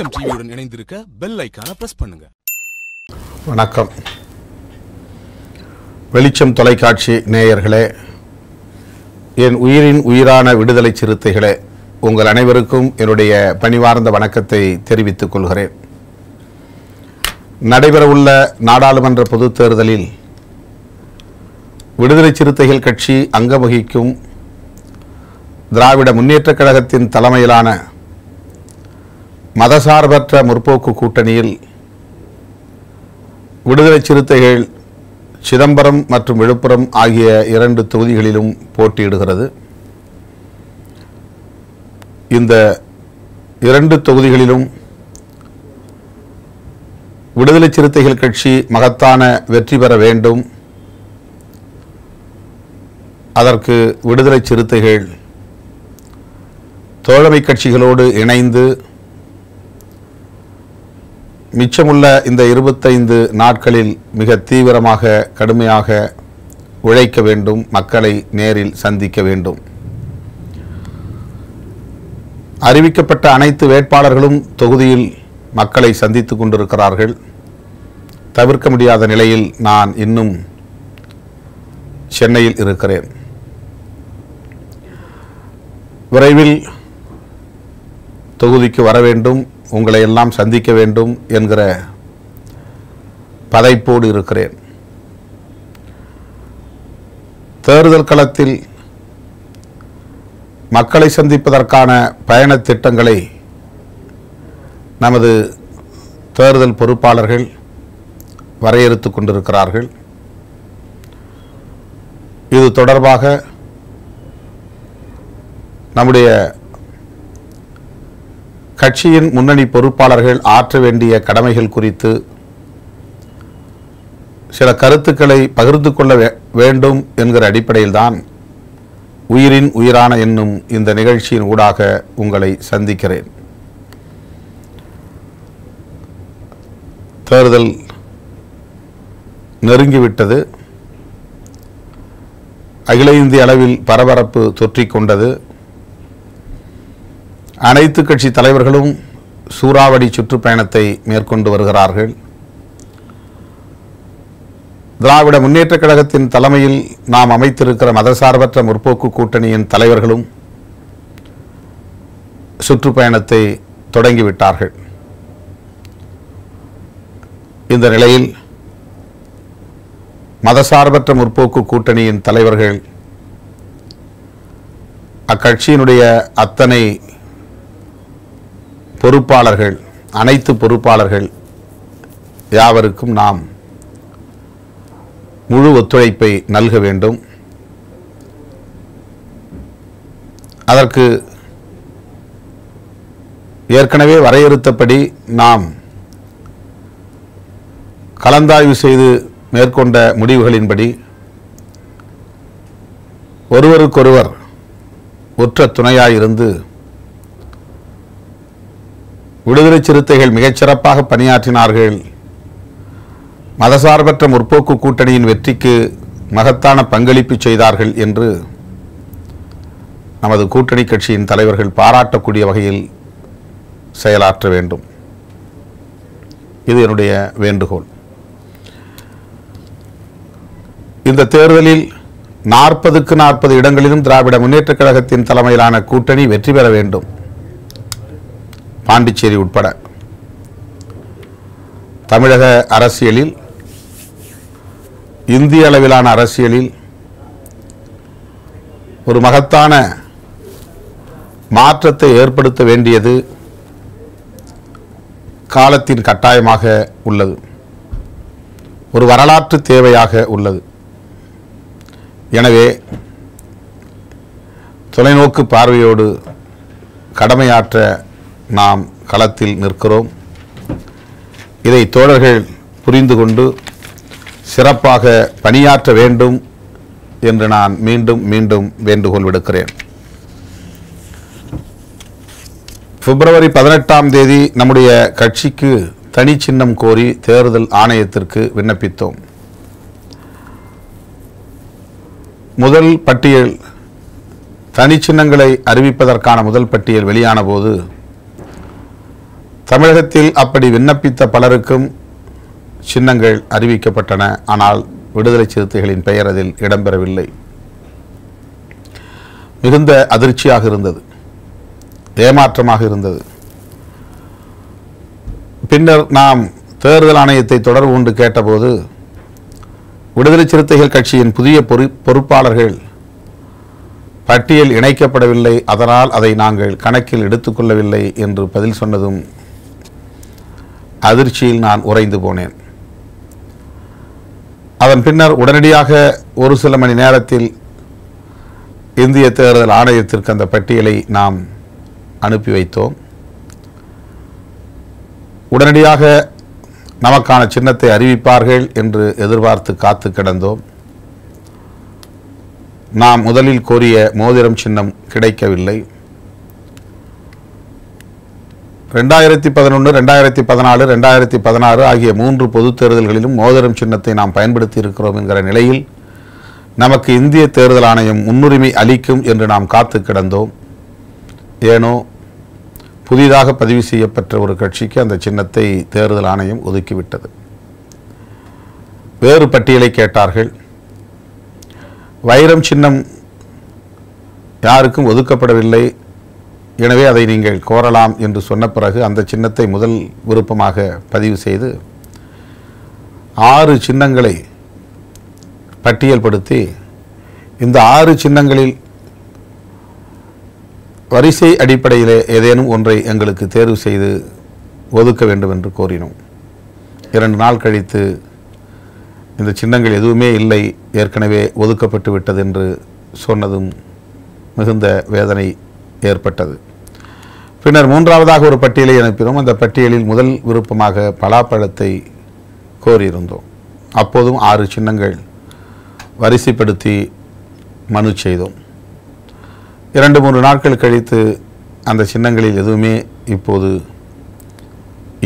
வெளிச்சம் டிவியுடன் இணைந்திருக்க பெல் ஐக்கான பிரஸ் பண்ணுங்க. வணக்கம். வெளிச்சம் தொலைக்காட்சி நேயர்களே என் உயிரின் உயிரான விடுதலை சிறுத்தைகளே உங்கள் அனைவருக்கும் என்னுடைய பணிவார்ந்த வணக்கத்தை தெரிவித்துக் கொள்கிறேன். நடைபெறவுள்ள நாடாளுமன்ற பொதுத் தேர்தலில் விடுதலை சிறுத்தைகள் கட்சி அங்கம் வகிக்கும் திராவிட முன்னேற்றக் கழகத்தின் தலைமையிலான மதசார்பற்ற முற்போக்கு கூட்டணியில் விடுதலை சிறுத்தைகள் சிதம்பரம் மற்றும் விழுப்புரம் ஆகிய இரண்டு தொகுதிகளிலும் போட்டியிடுகிறது. இந்த இரண்டு தொகுதிகளிலும் விடுதலை சிறுத்தைகள் கட்சி மகத்தான வெற்றி பெற வேண்டும். அதற்கு விடுதலை சிறுத்தைகள் தோழமை கட்சிகளோடு இணைந்து மிச்சமுள்ள இந்த இருபத்தைந்து நாட்களில் மிக தீவிரமாக கடுமையாக உழைக்க வேண்டும் மக்களை நேரில் சந்திக்க வேண்டும். அறிவிக்கப்பட்ட அனைத்து வேட்பாளர்களும் தொகுதியில் மக்களை சந்தித்து கொண்டிருக்கிறார்கள். தவிர்க்க முடியாத நிலையில் நான் இன்னும் சென்னையில் இருக்கிறேன். விரைவில் தொகுதிக்கு வர வேண்டும். உங்களை எல்லாம் சந்திக்க வேண்டும் என்கிற பதைப்போடு இருக்கிறேன். தேர்தல் களத்தில் மக்களை சந்திப்பதற்கான பயண திட்டங்களை நமது தேர்தல் பொறுப்பாளர்கள் வரையறுத்துக் கொண்டிருக்கிறார்கள். இது தொடர்பாக நம்முடைய கட்சியின் முன்னணி பொறுப்பாளர்கள் ஆற்ற வேண்டிய கடமைகள் குறித்து சில கருத்துக்களை பகிர்ந்து கொள்ள வேண்டும் என்கிற அடிப்படையில்தான் உயிரின் உயிரான என்னும் இந்த நிகழ்ச்சியின் ஊடாக உங்களை சந்திக்கிறேன். தேர்தல் நெருங்கிவிட்டது. அகில இந்திய அளவில் பரபரப்பு தொற்றிக்கொண்டது. அனைத்து கட்சி தலைவர்களும் சூறாவளி சுற்றுப்பயணத்தை மேற்கொண்டு வருகிறார்கள். திராவிட முன்னேற்றக் கழகத்தின் தலைமையில் நாம் அமைத்திருக்கிற மதசார்பற்ற முற்போக்கு கூட்டணியின் தலைவர்களும் சுற்றுப்பயணத்தை தொடங்கிவிட்டார்கள். இந்த நிலையில் மதசார்பற்ற முற்போக்கு கூட்டணியின் தலைவர்கள் அக்கட்சியினுடைய அத்தனை பொறுப்பாளர்கள் அனைத்து பொறுப்பாளர்கள் யாவருக்கும் நாம் முழு ஒத்துழைப்பை நல்க வேண்டும். அதற்கு ஏற்கனவே வரையறுத்தபடி நாம் கலந்தாய்வு செய்து மேற்கொண்ட முடிவுகளின்படி ஒருவருக்கொருவர் ஒற்ற துணையாயிருந்து விடுதலை சிறுத்தைகள் மிகச்சிறப்பாக பணியாற்றினார்கள். மதசார்பற்ற முற்போக்கு கூட்டணியின் வெற்றிக்கு மகத்தான பங்களிப்பு செய்தார்கள் என்று நமது கூட்டணி கட்சியின் தலைவர்கள் பாராட்டக்கூடிய வகையில் செயலாற்ற வேண்டும். இது என்னுடைய வேண்டுகோள். இந்த தேர்தலில் நாற்பதுக்கு நாற்பது இடங்களிலும் திராவிட முன்னேற்றக் கழகத்தின் தலைமையிலான கூட்டணி வெற்றி பெற வேண்டும். பாண்டிச்சேரி உட்பட தமிழக அரசியலில் இந்திய அளவிலான அரசியலில் ஒரு மகத்தான மாற்றத்தை ஏற்படுத்த வேண்டியது காலத்தின் கட்டாயமாக உள்ளது. ஒரு வரலாற்று தேவையாக உள்ளது. எனவே தொலைநோக்கு பார்வையோடு கடமையாற்ற நாம் களத்தில் நிற்கிறோம். இதை தோழர்கள் புரிந்து கொண்டு சிறப்பாக பணியாற்ற வேண்டும் என்று நான் மீண்டும் மீண்டும் வேண்டுகோள் விடுக்கிறேன். பிப்ரவரி பதினெட்டாம் தேதி நம்முடைய கட்சிக்கு தனி சின்னம் கோரி தேர்தல் ஆணையத்திற்கு விண்ணப்பித்தோம். முதல் பட்டியல் தனி சின்னங்களை அறிவிப்பதற்கான முதல் பட்டியல் வெளியான போது தமிழகத்தில் அப்படி விண்ணப்பித்த பலருக்கும் சின்னங்கள் அறிவிக்கப்பட்டன. ஆனால் விடுதலை சிறுத்தைகளின் பெயர் அதில் இடம்பெறவில்லை. மிகுந்த அதிர்ச்சியாக இருந்தது. ஏமாற்றமாக இருந்தது. பின்னர் நாம் தேர்தல் ஆணையத்தை தொடர்பு கொண்டு கேட்டபோது விடுதலை சிறுத்தைகள் கட்சியின் புதிய பொறு பொறுப்பாளர்கள் பட்டியல் இணைக்கப்படவில்லை. அதனால் அதை நாங்கள் கணக்கில் எடுத்துக்கொள்ளவில்லை என்று பதில் சொன்னதும் அதிர்ச்சியில் நான் உறைந்து போனேன். அதன் பின்னர் உடனடியாக ஒரு சில மணி நேரத்தில் இந்திய தேர்தல் ஆணையத்திற்கு அந்த பட்டியலை நாம் அனுப்பி வைத்தோம். உடனடியாக நமக்கான சின்னத்தை அறிவிப்பார்கள் என்று எதிர்பார்த்து காத்து கிடந்தோம். நாம் முதலில் கோரிய மோதிரம் சின்னம் கிடைக்கவில்லை. ரெண்டாயிரத்தி பதினொன்று ரெண்டாயிரத்தி பதினாலு ரெண்டாயிரத்தி பதினாறு ஆகிய மூன்று பொதுத் தேர்தல்களிலும் மோதிரம் சின்னத்தை நாம் பயன்படுத்தி இருக்கிறோம் என்கிற நிலையில் நமக்கு இந்திய தேர்தல் ஆணையம் முன்னுரிமை அளிக்கும் என்று நாம் காத்து கிடந்தோம். ஏனோ புதிதாக பதிவு செய்யப்பட்ட ஒரு கட்சிக்கு அந்த சின்னத்தை தேர்தல் ஆணையம் ஒதுக்கிவிட்டது. வேறு பட்டியலை கேட்டார்கள். வைரம் சின்னம் யாருக்கும் ஒதுக்கப்படவில்லை. எனவே அதை நீங்கள் கோரலாம் என்று சொன்ன பிறகு அந்த சின்னத்தை முதல் விருப்பமாக பதிவு செய்து ஆறு சின்னங்களை பட்டியல்படுத்தி இந்த ஆறு சின்னங்களில் வரிசை அடிப்படையிலே ஏதேனும் ஒன்றை எங்களுக்கு தேர்வு செய்து ஒதுக்க வேண்டும் என்று கோரினோம். இரண்டு நாள் கழித்து இந்த சின்னங்கள் எதுவுமே இல்லை ஏற்கனவே ஒதுக்கப்பட்டு விட்டது என்று சொன்னதும் மிகுந்த வேதனை ஏற்பட்டது. பின்னர் மூன்றாவதாக ஒரு பட்டியலை அனுப்பினோம். அந்த பட்டியலில் முதல் விருப்பமாக பலாப்பழத்தை கோரியிருந்தோம். அப்போதும் ஆறு சின்னங்கள் வரிசைப்படுத்தி மனு செய்தோம். இரண்டு மூன்று நாட்கள் கழித்து அந்த சின்னங்களில் எதுவுமே இப்போது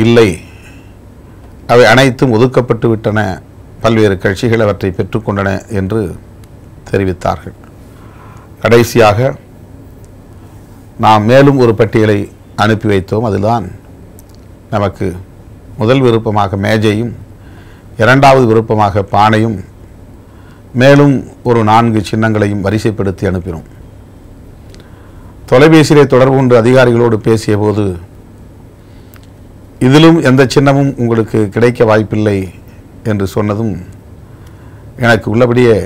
இல்லை. அவை அனைத்தும் ஒதுக்கப்பட்டு விட்டன. பல்வேறு கட்சிகள் அவற்றை பெற்றுக்கொண்டன என்று தெரிவித்தார்கள். கடைசியாக நாம் மேலும் ஒரு பட்டியலை அனுப்பி வைத்தோம். அதுதான் நமக்கு முதல் விருப்பமாக மேஜையும் இரண்டாவது விருப்பமாக பானையும் மேலும் ஒரு நான்கு சின்னங்களையும் வரிசைப்படுத்தி அனுப்பினோம். தொலைபேசியிலே தொடர்பு கொண்டு அதிகாரிகளோடு பேசிய போது இதிலும் எந்த சின்னமும் உங்களுக்கு கிடைக்க வாய்ப்பில்லை என்று சொன்னதும் எனக்கு உள்ளபடியே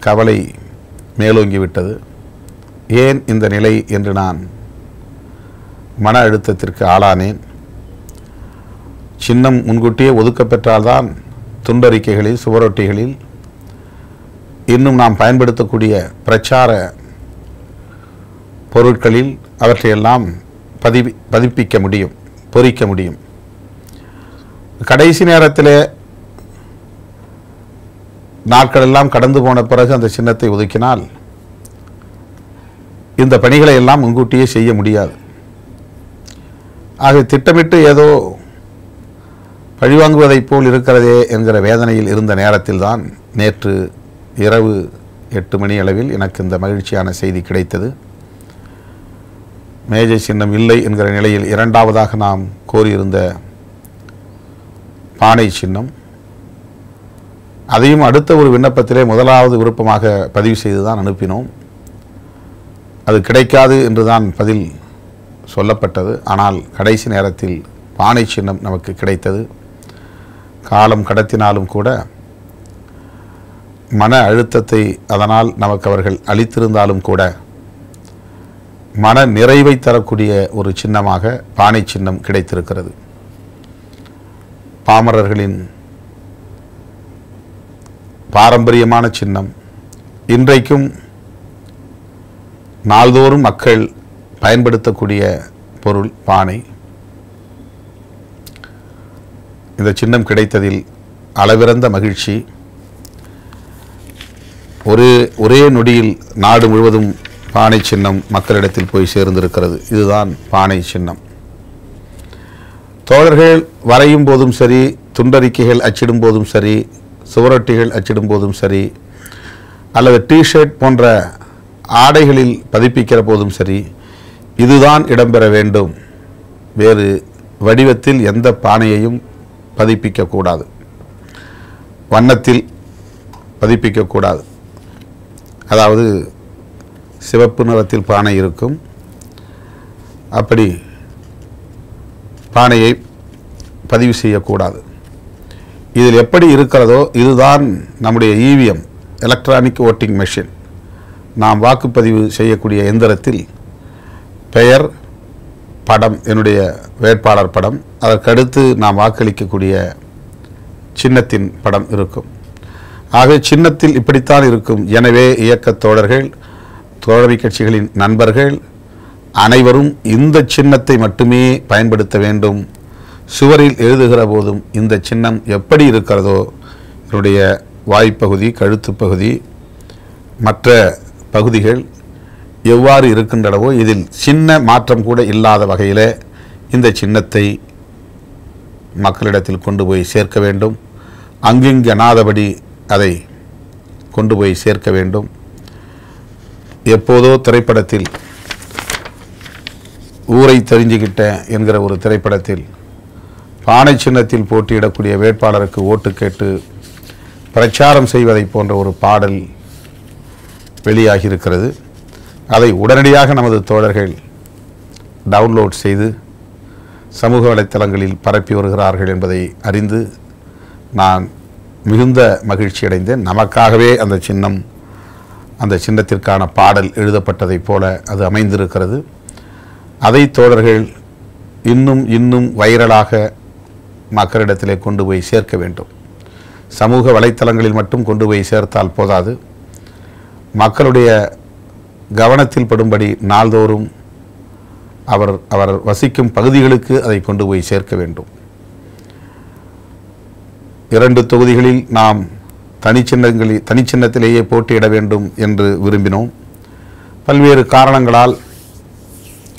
கவலை மேலோங்கி விட்டது ஏன் இந்த நிலை என்று நான் மன அழுத்தத்திற்கு ஆளானேன். சின்னம் முன்கூட்டியே ஒதுக்கப்பெற்றால்தான் துண்டறிக்கைகளில் சுவரொட்டிகளில் இன்னும் நாம் பயன்படுத்தக்கூடிய பிரச்சார பொருட்களில் அவற்றையெல்லாம் பதிவி பதிப்பிக்க முடியும் பொறிக்க முடியும். கடைசி நேரத்தில் நாட்கள் எல்லாம் கடந்து போன பிறகு அந்த சின்னத்தை ஒதுக்கினால் இந்த பணிகளை எல்லாம் முன்கூட்டியே செய்ய முடியாது. ஆக திட்டமிட்டு ஏதோ பழிவாங்குவதைப் போல் இருக்கிறதே என்கிற வேதனையில் இருந்த நேரத்தில்தான் நேற்று இரவு எட்டு மணி அளவில் எனக்கு இந்த மகிழ்ச்சியான செய்தி கிடைத்தது. மேஜை சின்னம் இல்லை என்கிற நிலையில் இரண்டாவதாக நாம் கோரியிருந்த பானை சின்னம் அதையும் அடுத்த ஒரு விண்ணப்பத்திலே முதலாவது விருப்பமாக பதிவு செய்து தான் அனுப்பினோம். அது கிடைக்காது என்றுதான் பதில் சொல்லப்பட்டது. ஆனால் கடைசி நேரத்தில் பானை சின்னம் நமக்கு கிடைத்தது. காலம் கடத்தினாலும் கூட மன அழுத்தத்தை அதனால் நமக்கு அவர்கள் அளித்திருந்தாலும் கூட மன நிறைவை தரக்கூடிய ஒரு சின்னமாக பானை சின்னம் கிடைத்திருக்கிறது. பாமரர்களின் பாரம்பரியமான சின்னம் இன்றைக்கும் நாள்தோறும் மக்கள் பயன்படுத்தக்கூடிய பொருள் பானை. இந்த சின்னம் கிடைத்ததில் அளவிறந்த மகிழ்ச்சி. ஒரே ஒரே நொடியில் நாடு முழுவதும் பானை சின்னம் மக்களிடத்தில் போய் சேர்ந்திருக்கிறது. இதுதான் பானை சின்னம். தோழர்கள் வரையும் போதும் சரி துண்டறிக்கைகள் அச்சிடும் போதும் சரி சுவரொட்டிகள் அச்சிடும் போதும் சரி அல்லது டிஷர்ட் போன்ற ஆடைகளில் பதிப்பிக்கிற போதும் சரி இதுதான் இடம்பெற வேண்டும். வேறு வடிவத்தில் எந்த பானையையும் பதிப்பிக்கக்கூடாது வண்ணத்தில் பதிப்பிக்கக்கூடாது அதாவது சிவப்பு நிறத்தில் பானை இருக்கும். அப்படி பானையை பதிவு செய்யக்கூடாது இதில் எப்படி இருக்கிறதோ இதுதான் நம்முடைய இவிஎம் எலக்ட்ரானிக் ஓட்டிங் மெஷின் நாம் வாக்குப்பதிவு செய்யக்கூடிய எந்திரத்தில் பெயர் படம் என்னுடைய வேட்பாளர் படம் அதற்கடுத்து நாம் வாக்களிக்கக்கூடிய சின்னத்தின் படம் இருக்கும். ஆக சின்னத்தில் இப்படித்தான் இருக்கும். எனவே இயக்கத் தோழர்கள் தோழமை கட்சிகளின் நண்பர்கள் அனைவரும் இந்த சின்னத்தை மட்டுமே பயன்படுத்த வேண்டும். சுவரில் எழுதுகிற போதும் இந்த சின்னம் எப்படி இருக்கிறதோ என்னுடைய வாய்ப்பகுதி கழுத்துப் பகுதி மற்ற பகுதிகள் எவ்வாறு இருக்கின்றனவோ இதில் சின்ன மாற்றம் கூட இல்லாத வகையில் இந்த சின்னத்தை மக்களிடத்தில் கொண்டு போய் சேர்க்க வேண்டும். அங்கிங்கனாதபடி அதை கொண்டு போய் சேர்க்க வேண்டும். எப்போதோ திரைப்படத்தில் ஊரை தெரிஞ்சுக்கிட்ட என்கிற ஒரு திரைப்படத்தில் பானை சின்னத்தில் போட்டியிடக்கூடிய வேட்பாளருக்கு ஓட்டு கேட்டு பிரச்சாரம் செய்வதை போன்ற ஒரு பாடல் வெளியாகி இருக்கிறது அதை உடனடியாக நமது தோழர்கள் டவுன்லோட் செய்து சமூக வலைத்தளங்களில் பரப்பி வருகிறார்கள் என்பதை அறிந்து நான் மிகுந்த மகிழ்ச்சி அடைந்தேன். நமக்காகவே அந்த சின்னம் அந்த சின்னத்திற்கான பாடல் எழுதப்பட்டதைப் போல அது அமைந்திருக்கிறது. அதை தோழர்கள் இன்னும் இன்னும் வைரலாக மக்களிடத்திலே கொண்டு போய் சேர்க்க வேண்டும். சமூக வலைத்தளங்களில் மட்டும் கொண்டு போய் சேர்த்தால் போதாது. மக்களுடைய கவனத்தில் படும்படி நாள்தோறும் அவர் அவர் வசிக்கும் பகுதிகளுக்கு அதை கொண்டு போய் சேர்க்க வேண்டும். இரண்டு தொகுதிகளில் நாம் தனிச்சின்னங்களில் தனிச்சின்னத்திலேயே போட்டியிட வேண்டும் என்று விரும்பினோம். பல்வேறு காரணங்களால்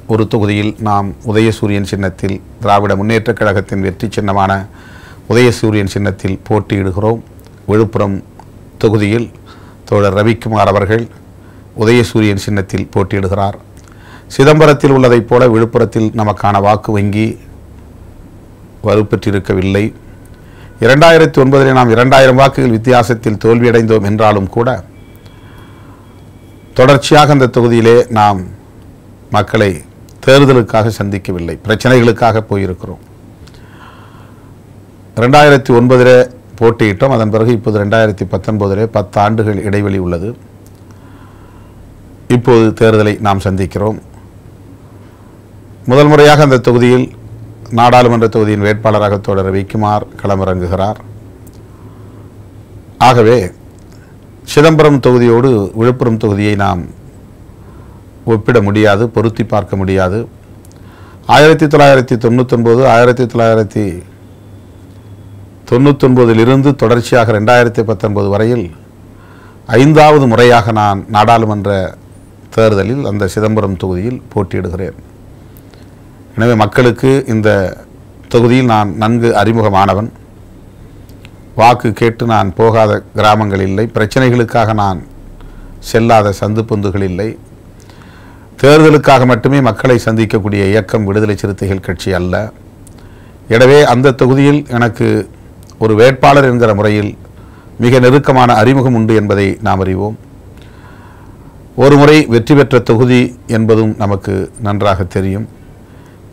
ஒரு தொகுதியில் நாம் உதயசூரியன் சின்னத்தில் திராவிட முன்னேற்றக் கழகத்தின் வெற்றி சின்னமான உதயசூரியன் சின்னத்தில் போட்டியிடுகிறோம். விழுப்புரம் தொகுதியில் தோழர் ரவிக்குமார் அவர்கள் உதயசூரியன் சின்னத்தில் போட்டியிடுகிறார். சிதம்பரத்தில் உள்ளதைப் போல விழுப்புரத்தில் நமக்கான வாக்கு வங்கி வலுப்பெற்றிருக்கவில்லை. இரண்டாயிரத்தி ஒன்பதில் நாம் இரண்டாயிரம் வாக்குகள் வித்தியாசத்தில் தோல்வியடைந்தோம் என்றாலும் கூட தொடர்ச்சியாக அந்த தொகுதியிலே நாம் மக்களை தேர்தலுக்காக சந்திக்கவில்லை பிரச்சனைகளுக்காக போயிருக்கிறோம். ரெண்டாயிரத்தி ஒன்பதில் போட்டியிட்டோம். அதன் பிறகு இப்போது ரெண்டாயிரத்தி பத்தொன்பதிலே பத்து ஆண்டுகள் இடைவெளி உள்ளது. இப்போது தேர்தலை நாம் சந்திக்கிறோம். முதல் முறையாக அந்த தொகுதியில் நாடாளுமன்ற தொகுதியின் வேட்பாளராக தோழர் விக்குமார் களமிறங்குகிறார். ஆகவே சிதம்பரம் தொகுதியோடு விழுப்புரம் தொகுதியை நாம் ஒப்பிட முடியாது பொருத்தி பார்க்க முடியாது. ஆயிரத்தி தொள்ளாயிரத்தி தொண்ணூத்தொன்பது ஆயிரத்தி தொள்ளாயிரத்தி தொண்ணூத்தொன்பதிலிருந்து தொடர்ச்சியாக ரெண்டாயிரத்தி பத்தொன்பது வரையில் ஐந்தாவது முறையாக நான் நாடாளுமன்ற தேர்தலில் அந்த சிதம்பரம் தொகுதியில் போட்டியிடுகிறேன். எனவே மக்களுக்கு இந்த தொகுதியில் நான் நன்கு அறிமுகமானவன். வாக்கு கேட்டு நான் போகாத கிராமங்கள் இல்லை. பிரச்சனைகளுக்காக நான் செல்லாத சந்து பொந்துகள் இல்லை. தேர்தலுக்காக மட்டுமே மக்களை சந்திக்கக்கூடிய இயக்கம் விடுதலை சிறுத்தைகள் கட்சி அல்ல. எனவே அந்த தொகுதியில் எனக்கு ஒரு வேட்பாளர் என்கிற முறையில் மிக நெருக்கமான அறிமுகம் உண்டு என்பதை நாம் அறிவோம். ஒரு முறை வெற்றி பெற்ற தொகுதி என்பதும் நமக்கு நன்றாக தெரியும்.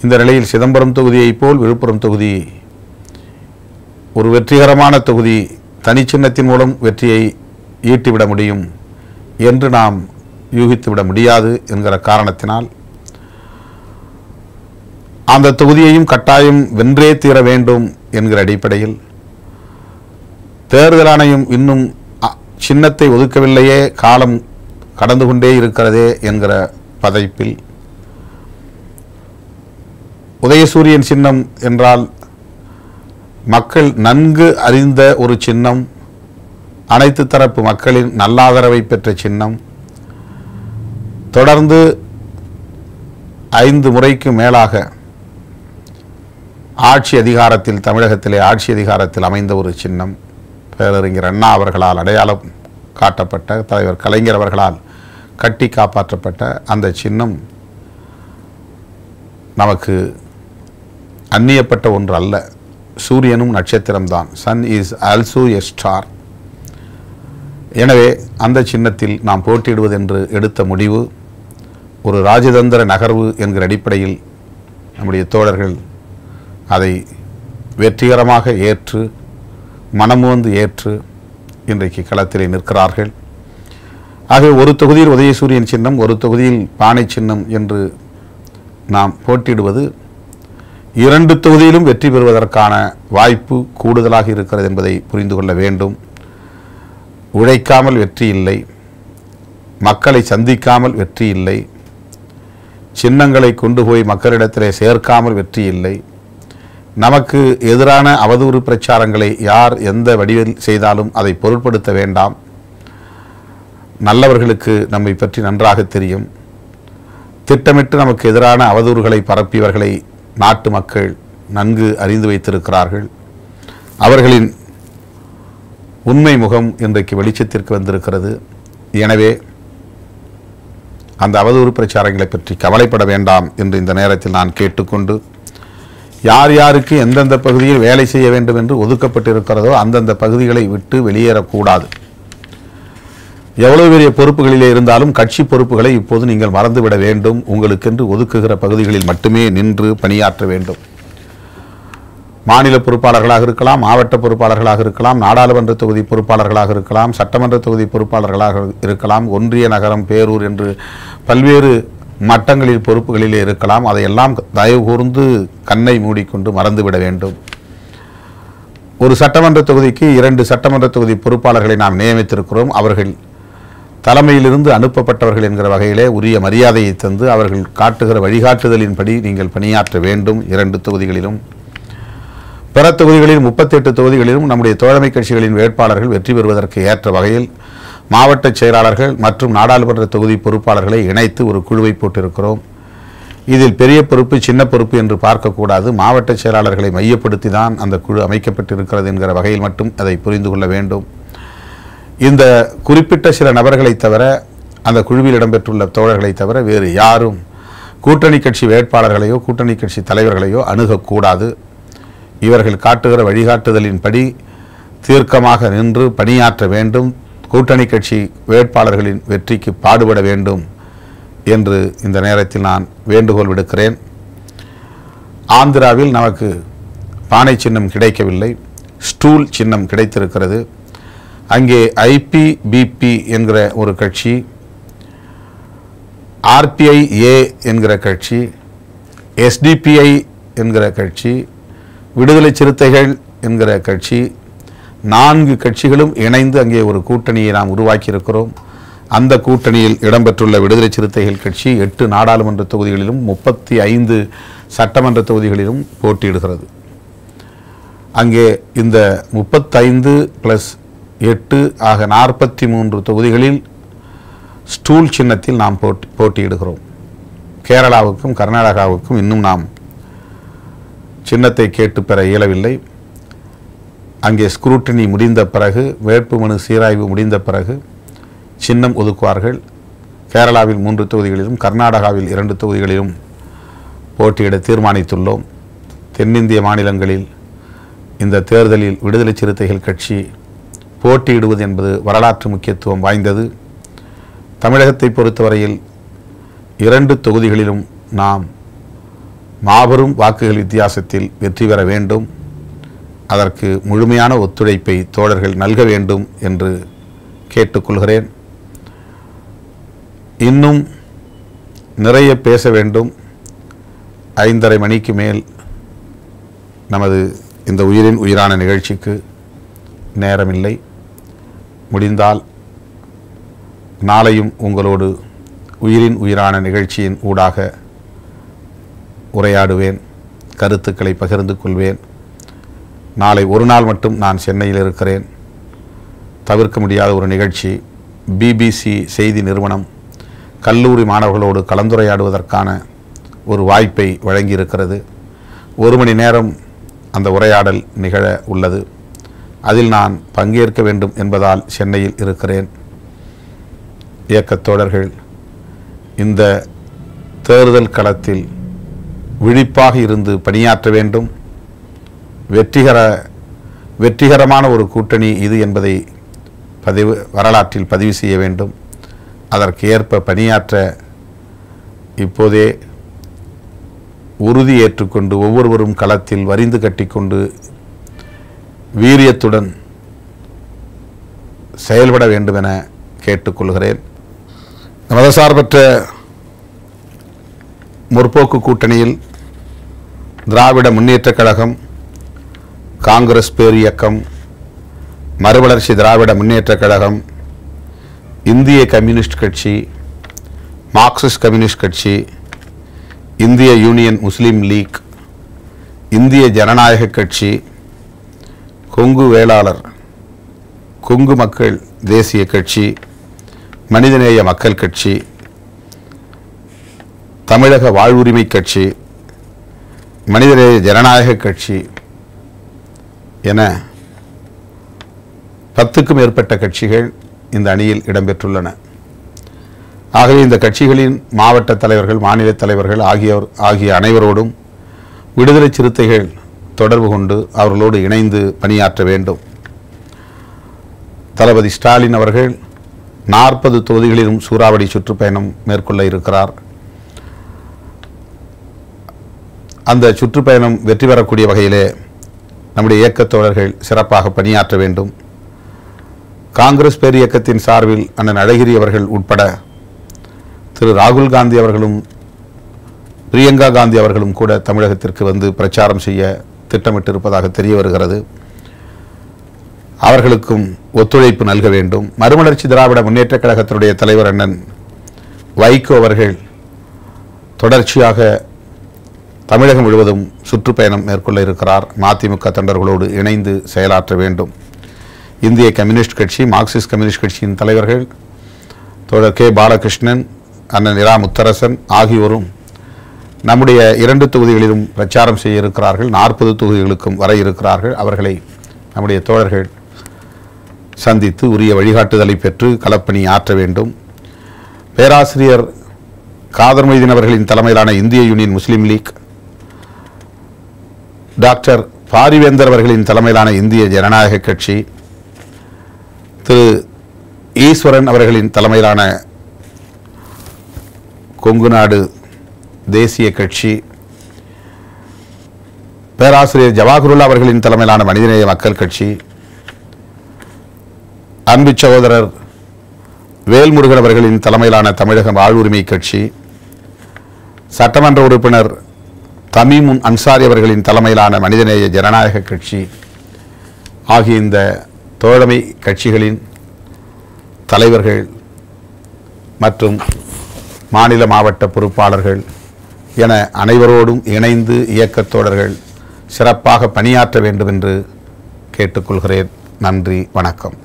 இந்த நிலையில் சிதம்பரம் தொகுதியைப் போல் விழுப்புரம் தொகுதி ஒரு வெற்றிகரமான தொகுதி தனிச்சின்னத்தின் மூலம் வெற்றியை ஈட்டிவிட முடியும் என்று நாம் யூகித்துவிட முடியாது என்கிற காரணத்தினால் அந்த தொகுதியையும் கட்டாயம் வென்றே தீர வேண்டும் என்கிற அடிப்படையில் தேர்தல் ஆணையம் இன்னும் அ- சின்னத்தை ஒதுக்கவில்லையே காலம் கடந்து கொண்டே இருக்கிறதே என்கிற பதைப்பில். உதயசூரியன் சின்னம் என்றால் மக்கள் நன்கு அறிந்த ஒரு சின்னம் அனைத்து தரப்பு மக்களின் நல்லாதரவை பெற்ற சின்னம். தொடர்ந்து ஐந்து முறைக்கு மேலாக ஆட்சி அதிகாரத்தில் தமிழகத்திலே ஆட்சி அதிகாரத்தில் அமைந்த ஒரு சின்னம். பேரறிஞர் அண்ணா அவர்களால் அடையாளம் காட்டப்பட்ட தலைவர் கலைஞர் அவர்களால் கட்டி காப்பாற்றப்பட்ட அந்த சின்னம் நமக்கு அந்நியப்பட்ட ஒன்று அல்ல. சூரியனும் நட்சத்திரம்தான். Sun is also a star எனவே அந்த சின்னத்தில் நாம் போட்டியிடுவது என்று எடுத்த முடிவு ஒரு ராஜதந்திர நகர்வு என்கிற அடிப்படையில் நம்முடைய தோழர்கள் அதை வெற்றிகரமாக ஏற்று மனமுவந்து ஏற்று இன்றைக்கு களத்திலே நிற்கிறார்கள். ஆகவே ஒரு தொகுதியில் உதயசூரியன் சின்னம் ஒரு தொகுதியில் பானை சின்னம் என்று நாம் போட்டியிடுவது இரண்டு தொகுதியிலும் வெற்றி பெறுவதற்கான வாய்ப்பு கூடுதலாக இருக்கிறது என்பதை புரிந்து கொள்ள வேண்டும். உழைக்காமல் வெற்றி இல்லை. மக்களை சந்திக்காமல் வெற்றி இல்லை. சின்னங்களை கொண்டு போய் மக்களிடத்திலே சேர்க்காமல் வெற்றி இல்லை. நமக்கு எதிரான அவதூறு பிரச்சாரங்களை யார் எந்த வடிவில் செய்தாலும் அதை பொருட்படுத்த வேண்டாம். நல்லவர்களுக்கு நம்மை பற்றி நன்றாக தெரியும். திட்டமிட்டு நமக்கு எதிரான அவதூறுகளை பரப்பியவர்களை நாட்டு மக்கள் நன்கு அறிந்து வைத்திருக்கிறார்கள். அவர்களின் உண்மை முகம் இன்றைக்கு வெளிச்சத்திற்கு வந்திருக்கிறது. எனவே அந்த அவதூறு பிரச்சாரங்களை பற்றி கவலைப்பட வேண்டாம் என்று இந்த நேரத்தில் நான் கேட்டுக்கொண்டு யார் யாருக்கு எந்தெந்த பகுதியில் வேலை செய்ய வேண்டும் என்று ஒதுக்கப்பட்டிருக்கிறதோ அந்தந்த பகுதிகளை விட்டு வெளியேறக்கூடாது. எவ்வளவு பெரிய பொறுப்புகளிலே இருந்தாலும் கட்சி பொறுப்புகளை இப்போது நீங்கள் மறந்துவிட வேண்டும். உங்களுக்கென்று ஒதுக்குகிற பகுதிகளில் மட்டுமே நின்று பணியாற்ற வேண்டும். மாநில பொறுப்பாளர்களாக இருக்கலாம் மாவட்ட பொறுப்பாளர்களாக இருக்கலாம் நாடாளுமன்ற தொகுதி பொறுப்பாளர்களாக இருக்கலாம் சட்டமன்ற தொகுதி பொறுப்பாளர்களாக இருக்கலாம் ஒன்றிய நகரம் பேரூர் என்று பல்வேறு மட்டங்களில் பொறுப்புகளிலே இருக்கலாம். அதையெல்லாம் தயவு கூர்ந்து கண்ணை மூடிக்கொண்டு மறந்துவிட வேண்டும். ஒரு சட்டமன்ற தொகுதிக்கு இரண்டு சட்டமன்ற தொகுதி பொறுப்பாளர்களை நாம் நியமித்திருக்கிறோம். அவர்கள் தலைமையிலிருந்து அனுப்பப்பட்டவர்கள் என்கிற வகையிலே உரிய மரியாதையை தந்து அவர்கள் காட்டுகிற வழிகாட்டுதலின்படி நீங்கள் பணியாற்ற வேண்டும். இரண்டு தொகுதிகளிலும். பிற தொகுதிகளில் முப்பத்தெட்டு தொகுதிகளிலும் நம்முடைய தோழமை கட்சிகளின் வேட்பாளர்கள் வெற்றி பெறுவதற்கு ஏற்ற வகையில் மாவட்ட செயலாளர்கள் மற்றும் நாடாளுமன்ற தொகுதி பொறுப்பாளர்களை இணைத்து ஒரு குழுவை போட்டிருக்கிறோம். இதில் பெரிய பொறுப்பு சின்ன பொறுப்பு என்று பார்க்கக்கூடாது. மாவட்ட செயலாளர்களை மையப்படுத்தி தான் அந்த குழு அமைக்கப்பட்டிருக்கிறது என்கிற வகையில் மட்டும் அதை புரிந்து கொள்ள வேண்டும். இந்த குறிப்பிட்ட சில நபர்களை தவிர அந்த குழுவில் இடம்பெற்றுள்ள தோழர்களை தவிர வேறு யாரும் கூட்டணி கட்சி வேட்பாளர்களையோ கூட்டணி கட்சி தலைவர்களையோ அணுகக்கூடாது. இவர்கள் காட்டுகிற வழிகாட்டுதலின்படி தீர்க்கமாக நின்று பணியாற்ற வேண்டும். கூட்டணி கட்சி வேட்பாளர்களின் வெற்றிக்கு பாடுபட வேண்டும் என்று இந்த நேரத்தில் நான் வேண்டுகோள் விடுக்கிறேன். ஆந்திராவில் நமக்கு பானை சின்னம் கிடைக்கவில்லை ஸ்டூல் சின்னம் கிடைத்திருக்கிறது. அங்கே ஐபிபிபி என்கிற ஒரு கட்சி ஆர்பிஐ ஏ என்கிற கட்சி எஸ்டிபிஐ என்கிற கட்சி விடுதலை சிறுத்தைகள் என்கிற கட்சி நான்கு கட்சிகளும் இணைந்து அங்கே ஒரு கூட்டணியை நாம் உருவாக்கியிருக்கிறோம். அந்த கூட்டணியில் இடம்பெற்றுள்ள விடுதலை சிறுத்தைகள் கட்சி எட்டு நாடாளுமன்ற தொகுதிகளிலும் முப்பத்தி ஐந்து சட்டமன்ற தொகுதிகளிலும் போட்டியிடுகிறது. அங்கே இந்த முப்பத்தைந்து ப்ளஸ் எட்டு ஆக நாற்பத்தி மூன்று தொகுதிகளில் ஸ்டூல் சின்னத்தில் நாம் போட்டி போட்டியிடுகிறோம். கேரளாவுக்கும் கர்நாடகாவுக்கும் இன்னும் நாம் சின்னத்தை கேட்டு பெற இயலவில்லை. அங்கே ஸ்க்ரூட்டினி முடிந்த பிறகு வேட்புமனு சீராய்வு முடிந்த பிறகு சின்னம் ஒதுக்குவார்கள். கேரளாவில் மூன்று தொகுதிகளிலும் கர்நாடகாவில் இரண்டு தொகுதிகளிலும் போட்டியிட தீர்மானித்துள்ளோம். தென்னிந்திய மாநிலங்களில் இந்த தேர்தலில் விடுதலை சிறுத்தைகள் கட்சி போட்டியிடுவது என்பது வரலாற்று முக்கியத்துவம் வாய்ந்தது. தமிழகத்தை பொறுத்தவரையில் இரண்டு தொகுதிகளிலும் நாம் மாபெரும் வாக்குகள் வித்தியாசத்தில் வெற்றி பெற வேண்டும். அதற்கு முழுமையான ஒத்துழைப்பை தோழர்கள் நல்க வேண்டும் என்று கேட்டுக்கொள்கிறேன். இன்னும் நிறைய பேச வேண்டும். ஐந்தரை மணிக்கு மேல் நமது இந்த உயிரின் உயிரான நிகழ்ச்சிக்கு நேரமில்லை. முடிந்தால் நாளையும் உங்களோடு உயிரின் உயிரான நிகழ்ச்சியின் ஊடாக உரையாடுவேன். கருத்துக்களை பகிர்ந்து கொள்வேன். நாளை ஒரு நாள் மட்டும் நான் சென்னையில் இருக்கிறேன். தவிர்க்க முடியாத ஒரு நிகழ்ச்சி. பிபிசி செய்தி நிறுவனம் கல்லூரி மாணவர்களோடு கலந்துரையாடுவதற்கான ஒரு வாய்ப்பை வழங்கியிருக்கிறது. ஒரு மணி நேரம் அந்த உரையாடல் நிகழ உள்ளது. அதில் நான் பங்கேற்க வேண்டும் என்பதால் சென்னையில் இருக்கிறேன். இயக்கத் தோழர்கள் இந்த தேர்தல் களத்தில் விழிப்பாக இருந்து பணியாற்ற வேண்டும். வெற்றிகர வெற்றிகரமான ஒரு கூட்டணி இது என்பதை பதிவு வரலாற்றில் பதிவு செய்ய வேண்டும். அதற்கு ஏற்ப பணியாற்ற இப்போதே உறுதி ஏற்றுக்கொண்டு ஒவ்வொருவரும் களத்தில் வரிந்து கட்டிக்கொண்டு வீரியத்துடன் செயல்பட வேண்டும் என கேட்டுக்கொள்கிறேன் மதசார்பற்ற முற்போக்கு கூட்டணியில் திராவிட முன்னேற்றக் கழகம் காங்கிரஸ் பேர் இயக்கம் மறுவளர்ச்சி திராவிட முன்னேற்றக் கழகம் இந்திய கம்யூனிஸ்ட் கட்சி மார்க்சிஸ்ட் கம்யூனிஸ்ட் கட்சி இந்திய யூனியன் முஸ்லீம் லீக் இந்திய ஜனநாயக கட்சி கொங்கு வேளாளர் கொங்கு மக்கள் தேசிய கட்சி மனிதநேய மக்கள் கட்சி தமிழக வாழ்வுரிமை கட்சி மனிதநேய ஜனநாயக கட்சி என பத்துக்கும் மேற்பட்ட கட்சிகள் இந்த அணியில் இடம்பெற்றுள்ளன. ஆகவே இந்த கட்சிகளின் மாவட்ட தலைவர்கள் மாநில தலைவர்கள் ஆகியோர் ஆகிய அனைவரோடும் விடுதலை சிறுத்தைகள் தொடர்பு கொண்டு அவர்களோடு இணைந்து பணியாற்ற வேண்டும். தளபதி ஸ்டாலின் அவர்கள் நாற்பது தொகுதிகளிலும் சூறாவளி சுற்றுப்பயணம் மேற்கொள்ள இருக்கிறார். அந்த சுற்றுப்பயணம் வெற்றி பெறக்கூடிய வகையிலே நம்முடைய இயக்கத் தோழர்கள் சிறப்பாக பணியாற்ற வேண்டும். காங்கிரஸ் பேர் இயக்கத்தின் சார்பில் அண்ணன் அழகிரி அவர்கள் உட்பட திரு ராகுல் காந்தி அவர்களும் பிரியங்கா காந்தி அவர்களும் கூட தமிழகத்திற்கு வந்து பிரச்சாரம் செய்ய திட்டமிட்டிருப்பதாக தெரிய வருகிறது. அவர்களுக்கும் ஒத்துழைப்பு நல்க வேண்டும். மறுமலர்ச்சி திராவிட முன்னேற்றக் கழகத்தினுடைய தலைவர் அண்ணன் வைகோ அவர்கள் தொடர்ச்சியாக தமிழகம் முழுவதும் சுற்றுப்பயணம் மேற்கொள்ள இருக்கிறார். மதிமுக தொண்டர்களோடு இணைந்து செயலாற்ற வேண்டும். இந்திய கம்யூனிஸ்ட் கட்சி மார்க்சிஸ்ட் கம்யூனிஸ்ட் கட்சியின் தலைவர்கள் தோழர் கே. பாலகிருஷ்ணன் அண்ணன் இரா. முத்தரசன் ஆகியோரும் நம்முடைய இரண்டு தொகுதிகளிலும் பிரச்சாரம் செய்ய இருக்கிறார்கள். நாற்பது தொகுதிகளுக்கும் வர இருக்கிறார்கள். அவர்களை நம்முடைய தோழர்கள் சந்தித்து உரிய வழிகாட்டுதலை பெற்று களப்பணி ஆற்ற வேண்டும். பேராசிரியர் காதர் மொய்தீன் அவர்களின் தலைமையிலான இந்திய union Muslim league doctor Parivendhar அவர்களின் தலைமையிலான இந்திய ஜனநாயக கட்சி திரு ஈஸ்வரன் அவர்களின் தலைமையிலான கொங்கு நாடு தேசிய கட்சி பேராசிரியர் ஜவாஹருல்லா அவர்களின் தலைமையிலான மனிதநேய மக்கள் கட்சி அன்பு சகோதரர் வேல்முருகன் அவர்களின் தலைமையிலான தமிழக வாழ்வுரிமை கட்சி சட்டமன்ற உறுப்பினர் தமிமுன் அன்சாரி அவர்களின் தலைமையிலான மனிதநேய ஜனநாயக கட்சி ஆகிய இந்த தோழமை கட்சிகளின் தலைவர்கள் மற்றும் மாநில மாவட்ட பொறுப்பாளர்கள் என அனைவரோடும் இணைந்து இயக்கத்தோழர்கள் சிறப்பாக பணியாற்ற வேண்டும் என்று கேட்டுக்கொள்கிறேன். நன்றி வணக்கம்.